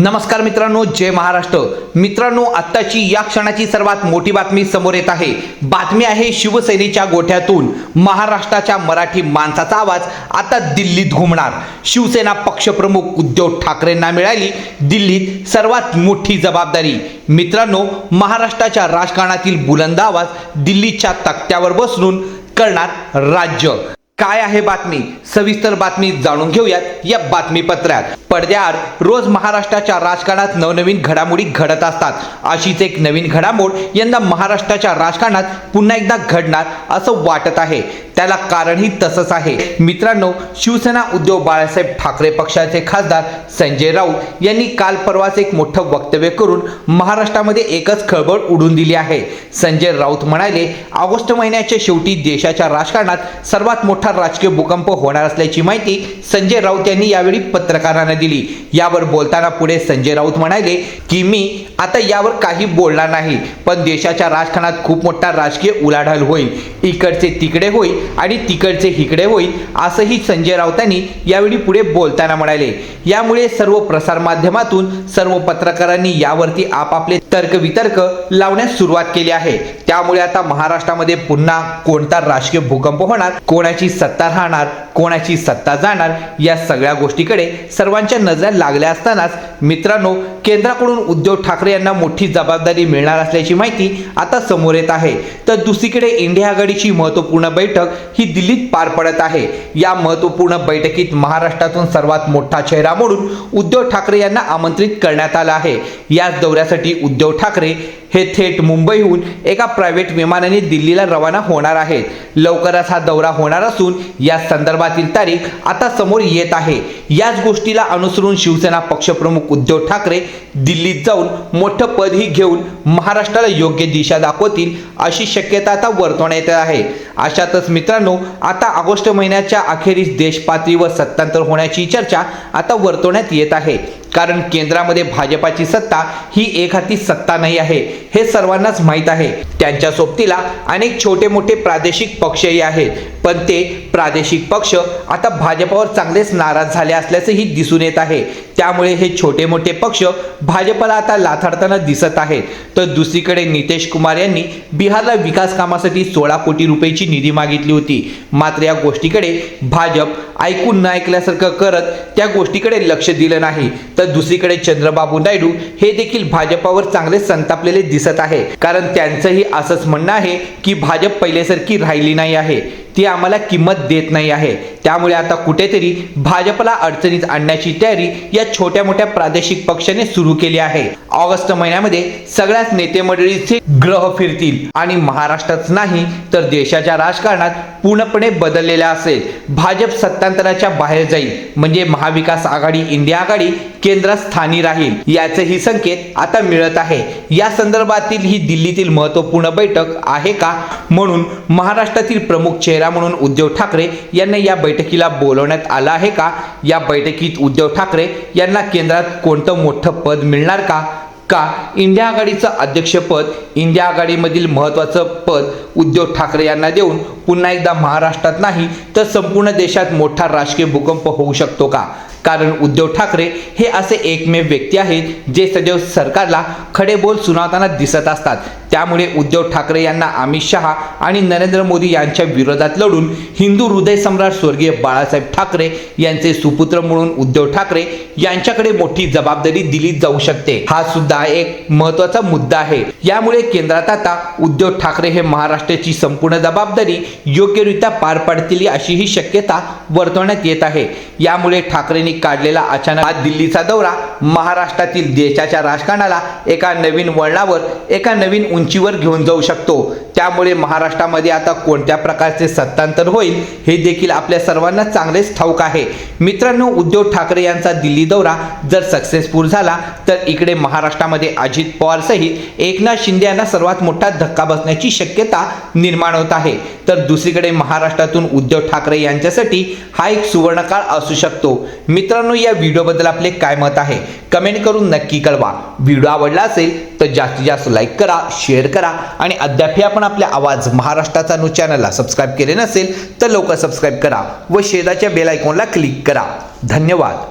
नमस्कार मित्रांनो जय महाराष्ट्र. मित्रांनो आत्ताची या क्षणाची सर्वात मोठी बातमी समोर येत आहे. बातमी आहे शिवसेनेच्या गोठ्यातून. महाराष्ट्राच्या मराठी माणसाचा आवाज आता दिल्लीत घुमणार. शिवसेना पक्षप्रमुख उद्धव ठाकरेंना मिळाली दिल्लीत सर्वात मोठी जबाबदारी. मित्रांनो महाराष्ट्राच्या राजकारणातील बुलंद आवाज दिल्लीच्या तक्त्यावर बसून करणार राज्य. काय आहे बातमी? सविस्तर बातमी जाणून घेऊयात या बातमीपत्रात. पडद्याआड रोज महाराष्ट्राच्या राजकारणात नवनवीन घडामोडी घडत असतात. अशीच एक नवीन घडामोड यंदा महाराष्ट्राच्या राजकारणात पुन्हा एकदा घडणार असं वाटत आहे. त्याला कारणही तसंच आहे. मित्रांनो शिवसेना उद्धव बाळासाहेब ठाकरे पक्षाचे खासदार संजय राऊत यांनी काल परवाच एक मोठं वक्तव्य करून महाराष्ट्रामध्ये एकच खळबळ उडून दिली आहे. संजय राऊत म्हणाले ऑगस्ट महिन्याच्या शेवटी देशाच्या राजकारणात सर्वात मोठा राजकीय भूकंप होणार असल्याची माहिती संजय राऊत यांनी यावेळी पत्रकारांना दिली. यावर बोलताना पुढे संजय राऊत म्हणाले की मी आता यावर काही बोलणार नाही पण देशाच्या राजकारणात खूप मोठा राजकीय उलाढाल होईल. इकडचे तिकडे होईल आणि तिकडचे इकडे होईल असंही संजय राऊतांनी यावेळी पुढे बोलताना म्हणाले. यामुळे सर्व प्रसारमाध्यमातून सर्व पत्रकारांनी यावरती आपापले तर्कवितर्क लावण्यास सुरुवात केली आहे. त्यामुळे आता महाराष्ट्रामध्ये पुन्हा कोणता राजकीय भूकंप होणार कोणाची सत्ता राहणार कोणाची सत्ता जाणार या सगळ्या गोष्टीकडे सर्वांच्या नजरा लागल्या असतानाच मित्रांनो केंद्राकडून उद्धव ठाकरे यांना मोठी जबाबदारी मिळणार असल्याची माहिती आता समोर येत आहे. तर दुसरीकडे इंडिया आघाडीची महत्त्वपूर्ण बैठक ही दिल्लीत पार पडत आहे. या महत्त्वपूर्ण बैठकीत महाराष्ट्रातून सर्वात मोठा चेहरा म्हणून उद्धव ठाकरे यांना आमंत्रित करण्यात आलं आहे. याच दौऱ्यासाठी उद्धव ठाकरे हे थेट मुंबईहून एका प्रायव्हेट विमानाने दिल्लीला रवाना होणार आहेत. लवकरच हा दौरा होणार असून या संदर्भातील तारीख आता समोर येत आहे. याच गोष्टीला अनुसरून शिवसेना पक्षप्रमुख उद्धव ठाकरे दिल्लीत जाऊन मोठं पदही घेऊन महाराष्ट्राला योग्य दिशा दाखवतील अशी शक्यता आता वर्तवण्यात येत आहे. अशातच मित्रांनो आता ऑगस्ट महिन्याच्या अखेरीस देशपातळीवर सत्तांतर होण्याची चर्चा आता वर्तवण्यात येत आहे. कारण केंद्रामध्ये भाजपाची सत्ता ही एक हाती सत्ता नाही आहे. हे सर्वांनाच माहीत आहे. त्यांच्या सोबतीला अनेक छोटे मोठे प्रादेशिक पक्षही आहेत. पण ते प्रादेशिक पक्ष आता भाजपावर चांगलेच नाराज झाले असल्याचंही दिसून येत आहे. त्यामुळे हे छोटे मोठे पक्ष भाजपला आता लाथाडताना दिसत आहेत. तर दुसरीकडे नितेश कुमार यांनी बिहारला विकास कामासाठी सोळा कोटी रुपयाची निधी मागितली होती. मात्र या गोष्टीकडे भाजप ऐकून न ऐकल्यासारखं करत त्या गोष्टीकडे लक्ष दिलं नाही. तर दुसरीकडे चंद्रबाबू नायडू हे देखील भाजपावर चांगले संतापलेले दिसत आहे कारण त्यांचंही असंच म्हणणं आहे की भाजप पहिल्यासारखी राहिली नाही आहे. ती आम्हाला किंमत देत नाही आहे. त्यामुळे आता कुठेतरी भाजपला अडचणीत आणण्याची तयारी या छोट्या मोठ्या प्रादेशिक पक्षाने सुरू केली आहे. ऑगस्ट महिन्यामध्ये सगळ्याच नेते मंडळीचे ग्रह फिरतील आणि महाराष्ट्रात नाही तर देशाच्या राजकारणात पूर्णपणे बदललेला असेल. भाजप सत्तांतराच्या बाहेर जाईल. म्हणजे महाविकास आघाडी इंडिया आघाडी केंद्रात स्थानी राहील. याचेही संकेत आता मिळत आहे. या संदर्भातील ही दिल्लीतील महत्त्वपूर्ण बैठक आहे का? म्हणून महाराष्ट्रातील प्रमुख चेहरा म्हणून उद्धव ठाकरे यांना या बैठकीला बोलवण्यात आलं आहे का? या बैठकीत उद्धव ठाकरे यांना केंद्रात कोणतं मोठं पद मिळणार का? का इंडिया आघाडीचं अध्यक्षपद इंडिया आघाडीमधील महत्त्वाचं पद उद्धव ठाकरे यांना देऊन पुन्हा एकदा महाराष्ट्रात नाही तर संपूर्ण देशात मोठा राजकीय भूकंप होऊ शकतो का? कारण उद्धव ठाकरे हे असे एकमेव व्यक्ती आहेत जे सदैव सरकारला खडे बोल सुनावताना दिसत असतात. त्यामुळे उद्धव ठाकरे यांना अमित शहा आणि नरेंद्र मोदी यांच्या विरोधात लढून हिंदू हृदय सम्राट स्वर्गीय बाळासाहेब ठाकरे यांचे सुपुत्र म्हणून उद्धव ठाकरे यांच्याकडे मोठी जबाबदारी दिली जाऊ शकते. हा सुद्धा एक महत्त्वाचा मुद्दा आहे. यामुळे केंद्रात आता उद्धव ठाकरे हे महाराष्ट्राची संपूर्ण जबाबदारी योग्यरित्या पार पाडतील अशी ही शक्यता वर्तवण्यात येत आहे. यामुळे ठाकरेंनी काढलेला अचानक हा दिल्लीचा दौरा महाराष्ट्रातील देशाच्या राजकारणाला एका नवीन वळणावर एका नवीन उंचीवर घेऊन जाऊ शकतो. त्यामुळे महाराष्ट्रामध्ये आता कोणत्या प्रकारचे सत्तांतर होईल हे देखील आपल्या सर्वांना चांगलेच ठाऊक आहे. मित्रांनो उद्धव ठाकरे यांचा दिल्ली दौरा जर सक्सेसफुल झाला तर इकडे महाराष्ट्रामध्ये अजित पवार सहित एकनाथ शिंदे यांना सर्वात मोठा धक्का बसण्याची शक्यता निर्माण होत आहे. तर दुसरीकडे महाराष्ट्रातून उद्धव ठाकरे यांच्यासाठी हा एक सुवर्णकाळ असू शकतो. मित्रांनो या व्हिडिओबद्दल आपले काय मत आहे? कमेंट करून नक्की कळवा. व्हिडिओ आवडला असेल तर जास्तीत जास्त लाईक करा शेअर करा आणि अद्यापही आपण आपल्या आवाज महाराष्ट्राचा न्यूज चॅनलला सबस्क्राईब केले नसेल तर लवकर सबस्क्राईब करा व शेजाच्या बेल आयकॉनला क्लिक करा. धन्यवाद.